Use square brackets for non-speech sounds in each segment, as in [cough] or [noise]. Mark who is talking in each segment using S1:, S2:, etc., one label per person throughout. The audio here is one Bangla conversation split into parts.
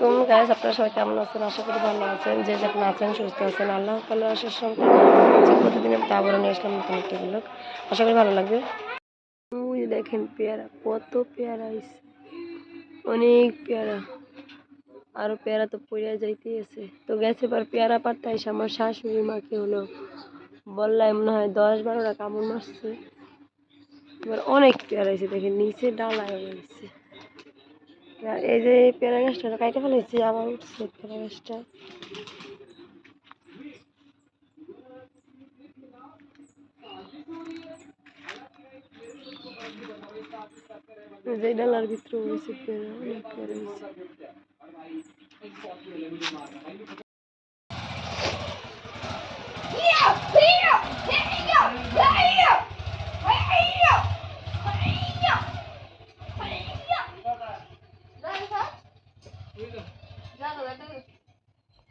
S1: আলাইকুম। গাইস আপনারা সবাই কেমন আছেন? আশা করি ভালো আছেন। যে যেখানে আছেন, সুস্থ আছেন। আল্লাহ তাল্লাহ আসার সঙ্গে প্রতিদিনের তা আবারও নিয়ে আসলাম নতুন একটি ব্লগ আশা করি ভালো লাগবে। ওই দেখেন পেয়ারা, কত পেয়ারা হয়েছে অনেক পেয়ারা। আরও পেয়ারা তো পড়ে যাইতেই আছে। তো গেছে এবার পেয়ারা পারতে এসে আমার শাশুড়ি মাকে হলো বললাই মনে হয় দশ বারোটা কামড় মারছে। এবার অনেক পেয়ারা হয়েছে দেখেন, নিচে ডালায় হয়েছে এই যে পেয়ারা গাছটা কাইটে ফেলেছি আবার উঠছে পেয়ারা গাছটা। যে ডালার ভিতরে হয়েছে পেয়ারা অনেক পেয়ারা হয়েছে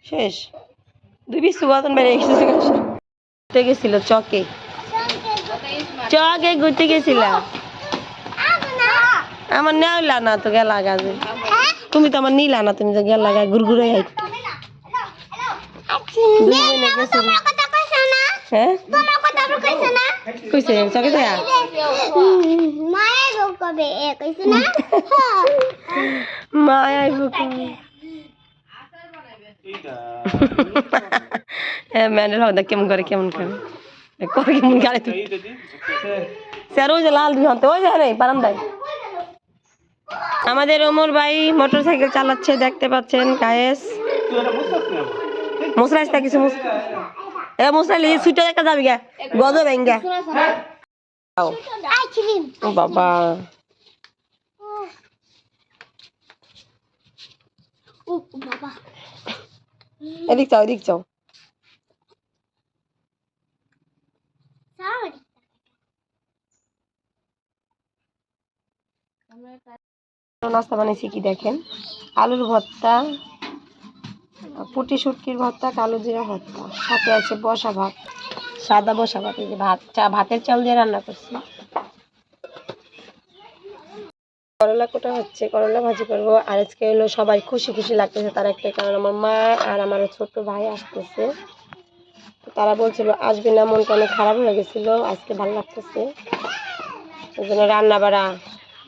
S1: শেষ। দুই বিশ বাতন বেড়ে ঘুরতে গেছিল চকে। চকে ঘুরতে গেছিলাম। আমার নেওয়া না তো গেলা গাছে তুমি তো আমার নিলা না তুমি তো গেলা গা ঘুরঘুরে হ্যাঁ? কইছে চকে যায় মা আইব হ্যাঁ ম্যান্ডেল কেমন করে কেমন করে করে কেমন গাড়ি তুই স্যার ওই যে লাল ওই যে নেই বারান্দায় আমাদের ওমর ভাই মোটর সাইকেল চালাচ্ছে দেখতে পাচ্ছেন কায়েস মুসরা আসতে কিছু মুস এ মুসরা লিয়ে ছুটে একটা যাবি গা গজ ব্যাঙ্গা ও বাবা এদিক চাও এদিক চাও নাস্তা বানিয়েছি কি দেখেন? আলুর ভর্তা পুটি শুটকির ভর্তা কালো জিরা ভর্তা। সাথে আছে বসা ভাত। সাদা বসা ভাত এই যে ভাত চা ভাতের চাল দিয়ে রান্না করছি। করলা কোটা হচ্ছে করলা ভাজি করব। আর আজকে হলো সবাই খুশি খুশি লাগতেছে তার একটা কারণ আমার মা আর আমার ছোট ভাই আসতেছে। তারা বলছিল আসবে না মনটা অনেক খারাপ হয়ে গেছিল আজকে ভালো লাগতেছে। ওই জন্য রান্না বাড়া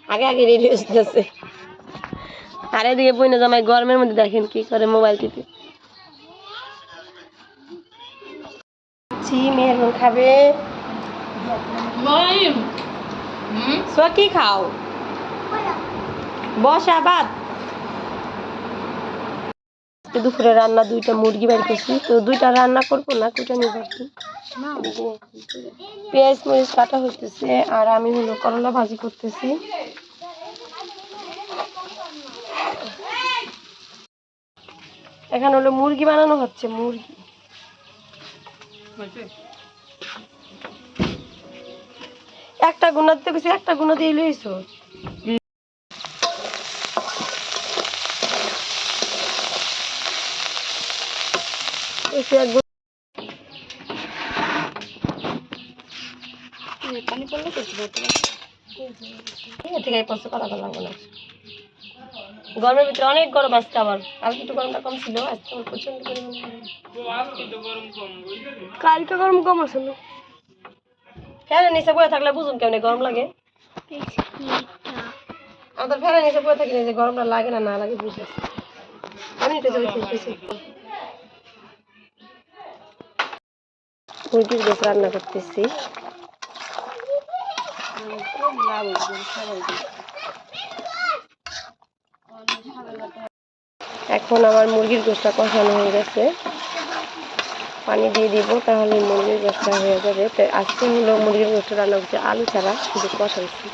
S1: আগে আগে রেডি হচ্ছে আর এদিকে বইনা জামাই গরমের মধ্যে দেখেন কি করে মোবাইল টিপে। মেহরুন খাবে। সোয়া কি খাও? আজকে দুপুরে রান্না দুইটা মুরগি বের করছি। তো দুইটা রান্না করব না পারছি পেঁয়াজ মরিচ কাটা হইতেছে আর আমি হলো করলা ভাজি করতেছি। এখানে হলো মুরগি বানানো হচ্ছে মুরগি। একটা গুণা দিতে গেছি একটা গুণা দিয়ে লইছো? পানি পড়লে কিছু বলতে ঠিক আছে পড়ছে কথা বলা লাগবে গরমের ভিতরে অনেক গরম আজকে আবার। কালকে একটু গরমটা কম ছিল আজকে আবার প্রচণ্ড পরিমাণে। কালকে গরম কম না ফ্যানের নিচে বয়ে থাকলে বুঝুন কেমন গরম লাগে। আমাদের ফ্যানের নিচে বয়ে থাকলে যে গরমটা লাগে না না লাগে বুঝতে আমি এটা মুরগির গোপ রান্না করতেছি। এখন আমার মুরগির গোসটা কষানো হয়ে গেছে। পানি দিয়ে দিব, তাহলে মুরগির গোসটা হয়ে যাবে। আজকে হলো মুরগির গোসটা রান্না করছে, আলু ছাড়া শুধু কষাইছি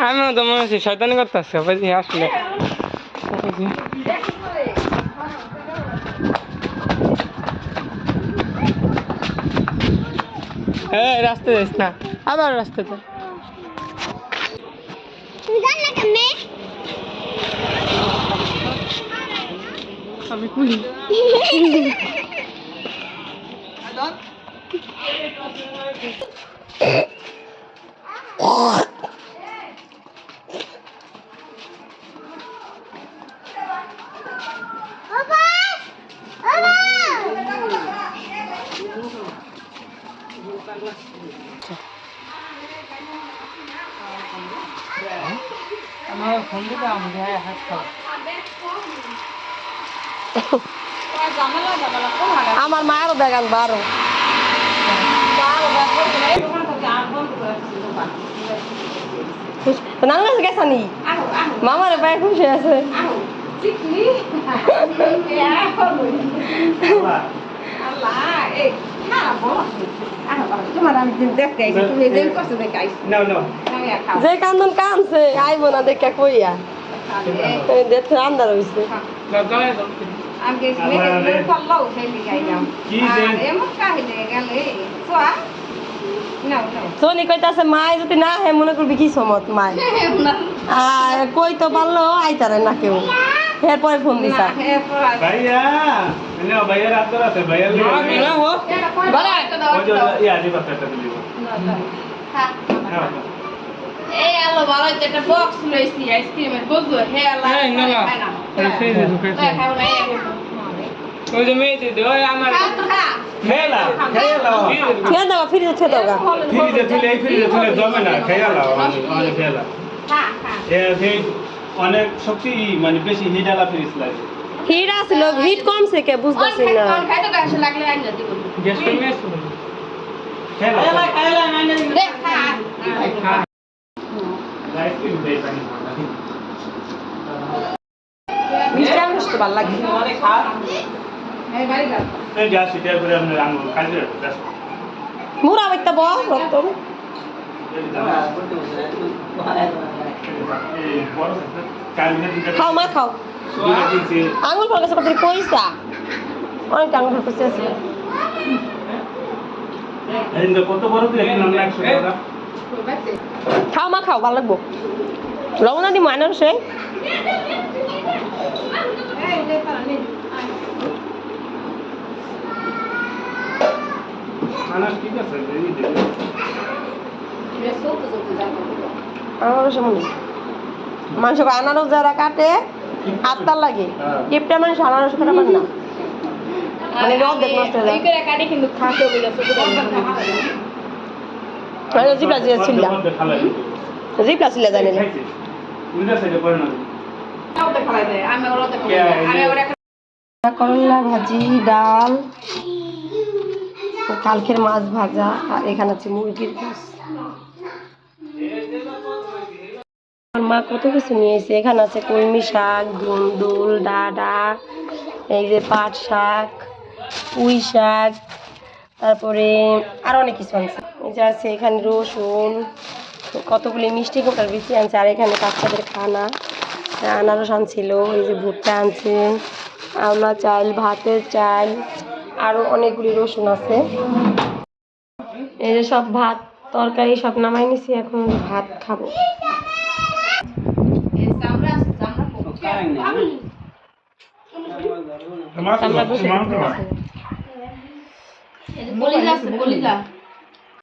S2: আমিও তো মনে হচ্ছে শয়তানি করতেছে বুঝি আসলে। হ্যাঁ রাস্তা যাস না। আবার রাস্তাতে আমি কুলি। [laughs] আমার
S1: মায়েরও দেখান বারো। নানা কাছে গেছানি মামার পায়ে খুশি আছে।
S2: নাও
S1: যে কান্দন কানছে আইব না দেখা কইয়া। দেখতে আন্দার হইছে।
S2: দাও দাও দাও
S1: সোনি কইতাছে মায় যদি না হে মনে করবি কি সমত মায় [laughs] আর কই তো পারল আইতারে না কেউ। এরপরে ফোন দিছা।
S3: ভাইয়া নাও ভাইয়ার আদর আছে ভাইয়ার
S2: আমি না হো।
S3: ওই যে ইয়া দিবা একটা দিবা
S4: এই আলো ভালো একটা বক্স লইছি আইসক্রিমের বুঝলো হে আল্লাহ
S2: না না
S4: না।
S2: এই সেই যে ঢুকে
S4: না এই
S2: ওই যে মেয়েটি দে ওই আমার
S4: খা তো খা
S3: মেলা খেয়ালা
S1: ঠেয়ে দাও ফিরে ঠেয়ে দাও গা।
S3: ফ্রিজে তুলে ফ্রিজে তুলে জমে না খেয়ালা অনেক খেয়ালা
S4: খা খা
S3: এ সেই অনেক শক্তি মানে বেশি হিটালা ফ্রিজ লাগে
S1: হিট আসছিল হিট কমছে কে বুঝতেছি না
S4: খাই তো গাছ লাগলে আইনা দিব
S2: গ্যাস করে মেয়েছো
S3: খেয়ালা
S4: রে খা
S2: হ্যাঁ
S3: আইসক্রিম দেই পানি
S1: মিষ্টি আম মিষ্টি ভালো লাগে
S4: এই বাড়ি যা
S3: এই যা সিটা করে আপনার আঙ্গুল কাজে ব্যস্ত
S1: মুরা বাইতে ব রক্ত খাও মা খাও। আঙুল ফল কাছে কত পয়সা অনেক আঙুল ফল কাছে আছে।
S3: এই যে কত বড় দিলে কিনলাম না 100 টাকা
S1: খাও মা খাও ভালো লাগবো। লবণ দি মাইনার সে।
S3: ঠিক আছে এই দেবে
S4: রে সোতো সোতো যা
S1: আমার মানুষ আনারস যারা কাটে হাততার লাগে। কিপটা মানুষ আনারস কাটা পারে না। মানে নষ্ট হয়ে যায়।
S4: এই করে কাটি কিন্তু খাতে বলে সোতো
S1: মানে জিপলা জিয়া ছিল্লা জিপলা ছিল্লা জানি না। ভাজি ডাল কালকের মাছ ভাজা আর এখানে আছে মুরগির মাছ। আমার মা কত কিছু নিয়েছে এখানে আছে কলমি শাক ধুন্দুল ডাডা এই যে পাট শাক, পুঁই শাক, তারপরে আরও অনেক কিছু আনছে। এই যে আছে এখানে রসুন, কতগুলি মিষ্টি কোটার বেশি আনছে, আর এখানে বাচ্চাদের খানা। আনারস আনছিল, এই যে ভুট্টা আনছে আওলা চাল, ভাতের চাল, আরও অনেকগুলি রসুন আছে। এই যে সব ভাত, তরকারি সব নামাই নিছি, এখন ভাত খাব। আমরা বসে
S4: বলি যা বলি যা